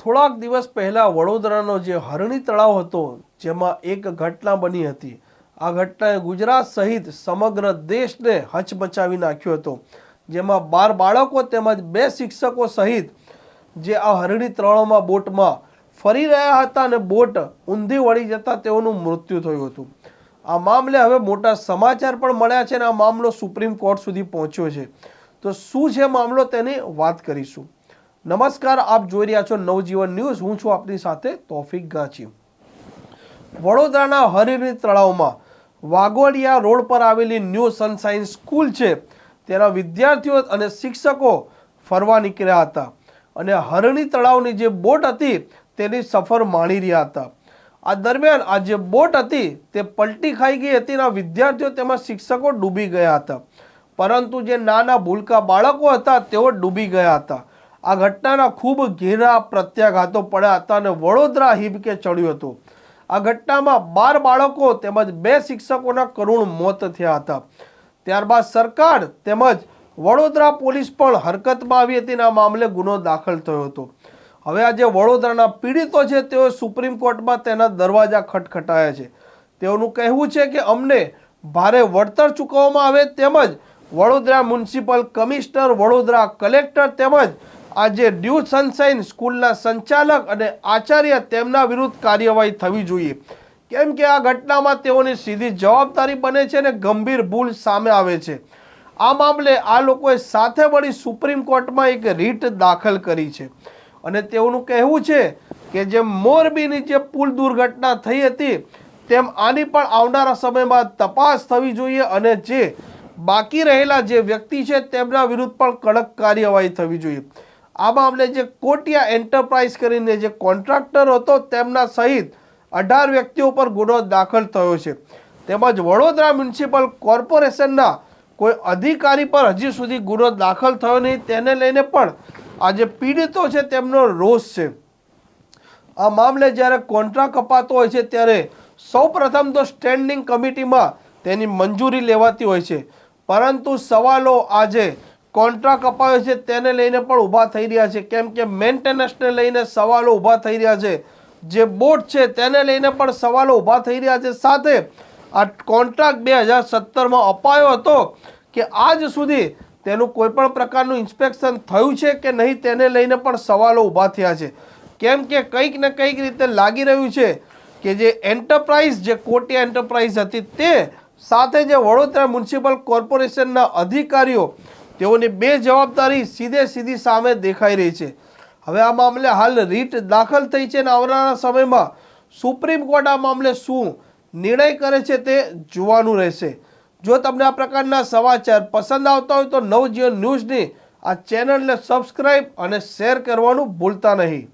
થોડાક દિવસ પહેલાં વડોદરાનો જે હરણી તળાવ હતો, જેમાં એક ઘટના બની હતી. આ ઘટનાએ ગુજરાત સહિત સમગ્ર દેશને હચમચાવી નાખ્યો હતો. જેમાં બાર બાળકો તેમજ બે શિક્ષકો સહિત, જે આ હરણી તળાવમાં બોટમાં ફરી રહ્યા હતા અને બોટ ઊંધી વળી જતા તેઓનું મૃત્યુ થયું હતું. આ મામલે હવે મોટા સમાચાર પણ મળ્યા છે અને આ મામલો સુપ્રીમ કોર્ટ સુધી પહોંચ્યો છે. તો શું છે મામલો તેની વાત કરીશું. નમસ્કાર, આપ જોઈ રહ્યા છો નવજીવન ન્યૂઝ. હું છું આપની સાથે તોફિક ગાંચી. વડોદરાના હરિણી તળાવમાં વાઘોડિયા રોડ પર આવેલી ન્યૂ સનસાઇન સ્કૂલ છે. તેના વિદ્યાર્થીઓ અને શિક્ષકો ફરવા નીકળ્યા હતા અને હરણી તળાવની જે બોટ હતી તેની સફર માણી રહ્યા હતા. આ દરમિયાન આ જે બોટ હતી તે પલટી ખાઈ ગઈ હતી અને વિદ્યાર્થીઓ તેમાં શિક્ષકો ડૂબી ગયા હતા. પરંતુ જે નાના ભૂલકા બાળકો હતા તેઓ ડૂબી ગયા હતા. આ ઘટનાના ખૂબ ઘેરા પ્રત્યાઘાતો પડ્યા હતા અને વડોદરા હિબકે ચડ્યું હતું. આ ઘટનામાં બાર બાળકો તેમજ બે શિક્ષકોના કરુણ મોત થયા હતા. ત્યારબાદ સરકાર તેમજ વડોદરા પોલીસ પણ હરકતમાં આવી હતી આ મામલે ગુનો દાખલ થયો હતો. હવે આજે વડોદરાના પીડિતો છે, તેઓ સુપ્રીમ કોર્ટમાં તેના દરવાજા ખટખટાયા છે. તેઓનું કહેવું છે કે અમને ભારે વળતર ચૂકવવામાં આવે તેમજ Vadodara municipal commissioner, Vadodara collector તેમજ આ જે ડ્યુ સનશાઇન સ્કૂલના સંચાલક અને આચાર્ય તેમના વિરુદ્ધ કાર્યવાહી થવી જોઈએ. કેમ કે આ ઘટનામાં તેઓની સીધી જવાબદારી બને છે અને ગંભીર ભૂલ સામે આવે છે. આ મામલે આ લોકોએ સાથે મળી સુપ્રીમ કોર્ટમાં એક રીટ દાખલ કરી છે. અને તેઓનું કહેવું છે કે જે મોરબીની જે પુલ દુર્ઘટના થઈ હતી, તેમ આની પણ આવનારા સમયમાં તપાસ થવી જોઈએ અને જે બાકી રહેલા જે વ્યક્તિ છે, તેમના વિરુદ્ધ પણ કડક કાર્યવાહી થવી જોઈએ. આ મામલે જે કોટિયા એન્ટરપ્રાઇઝ કરીને જે કોન્ટ્રાક્ટર હતો તેમના સહિત અઢાર વ્યક્તિઓ પર ગુનો દાખલ થયો છે. તેમજ વડોદરા મ્યુનિસિપલ કોર્પોરેશનના કોઈ અધિકારી પર હજી સુધી ગુનો દાખલ થયો નહીં, તેને લઈને પણ આ જે પીડિતો છે તેમનો રોષ છે. આ મામલે જ્યારે કોન્ટ્રાક્ટ અપાતો હોય છે ત્યારે સૌપ્રથમ તો સ્ટેન્ડિંગ કમિટીમાં તેની મંજૂરી લેવાતી હોય છે. પરંતુ સવાલો આજે કોન્ટ્રાક્ટ અપાયો છે તેને લઈને પણ ઊભા થઈ રહ્યા છે. કેમ કે મેન્ટેનન્સને લઈને સવાલો ઊભા થઈ રહ્યા છે. જે બોટ છે તેને લઈને પણ સવાલો ઊભા થઈ રહ્યા છે. સાથે આ કોન્ટ્રાક્ટ બે હજાર સત્તરમાં અપાયો હતો કે આજ સુધી તેનું કોઈપણ પ્રકારનું ઇન્સ્પેક્શન થયું છે કે નહીં તેને લઈને પણ સવાલો ઊભા થયા છે. કેમ કે કંઈક ને કંઈક રીતે લાગી રહ્યું છે કે જે એન્ટરપ્રાઇઝ, જે કોટિયા એન્ટરપ્રાઇઝ હતી તે સાથે જે વડોદરા મ્યુનિસિપલ કોર્પોરેશનના અધિકારીઓ તેઓની બે જવાબદારી સીધે સીધી સામે દેખાઈ રહી છે. હવે આ મામલે હાલ રીટ દાખલ થઈ છે અને આવનારા સમયમાં સુપ્રીમ કોર્ટ આ મામલે શું નિર્ણય કરે છે તે જોવાનું રહેશે. જો તમને આ પ્રકારના સમાચાર પસંદ આવતા હોય તો નવજીવન ન્યૂઝની આ ચેનલને સબસ્ક્રાઈબ અને શેર કરવાનું ભૂલતા નહીં.